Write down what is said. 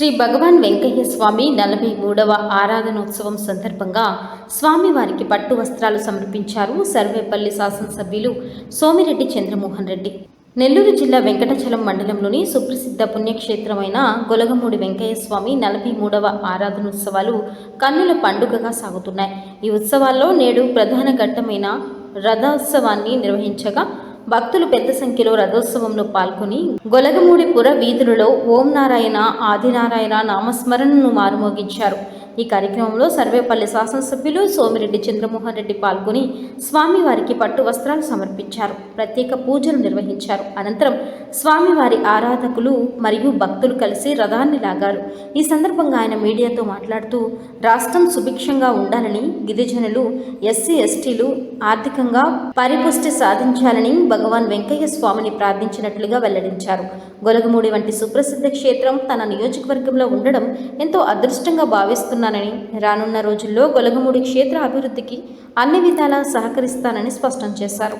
శ్రీ భగవాన్ వెంకయ్య స్వామి నలభై మూడవ ఆరాధనోత్సవం సందర్భంగా స్వామివారికి పట్టు వస్త్రాలు సమర్పించారు సర్వేపల్లి శాసనసభ్యులు సోమిరెడ్డి చంద్రమోహన్ రెడ్డి. నెల్లూరు జిల్లా వెంకటచలం మండలంలోని సుప్రసిద్ధ పుణ్యక్షేత్రమైన గొలగమూడి వెంకయ్య స్వామి నలభై మూడవ ఆరాధనోత్సవాలు కన్నుల పండుగగా సాగుతున్నాయి. ఈ ఉత్సవాల్లో నేడు ప్రధాన ఘట్టమైన రథోత్సవాన్ని నిర్వహించగా భక్తులు పెద్ద సంఖ్యలో రథోత్సవంలో పాల్గొని గొలగమూడి పుర వీధులలో ఓం నారాయణ ఆదినారాయణ నామస్మరణను మారుమోగించారు. ఈ కార్యక్రమంలో సర్వేపల్లి శాసనసభ్యులు సోమిరెడ్డి చంద్రమోహన్ రెడ్డి పాల్గొని స్వామివారికి పట్టు వస్త్రాలు సమర్పించారు. ప్రత్యేక పూజలు నిర్వహించారు. అనంతరం స్వామివారి ఆరాధకులు మరియు భక్తులు కలిసి రథాన్ని లాగారు. ఈ సందర్భంగా ఆయన మీడియాతో మాట్లాడుతూ రాష్ట్రం సుభిక్షంగా ఉండాలని గిరిజనులు ఎస్సీ ఎస్టీలు ఆర్థికంగా పరిపుష్టి సాధించాలని భగవాన్ వెంకయ్య స్వామిని ప్రార్థించినట్లుగా వెల్లడించారు. గొలగమూడి వంటి సుప్రసిద్ధ క్షేత్రం తన నియోజకవర్గంలో ఉండడం ఎంతో అదృష్టంగా భావిస్తున్నారు. చేస్తానని రానున్న రోజుల్లో గొలగమూడి క్షేత్ర అభివృద్ధికి అన్ని విధాలా సహకరిస్తానని స్పష్టం చేశారు.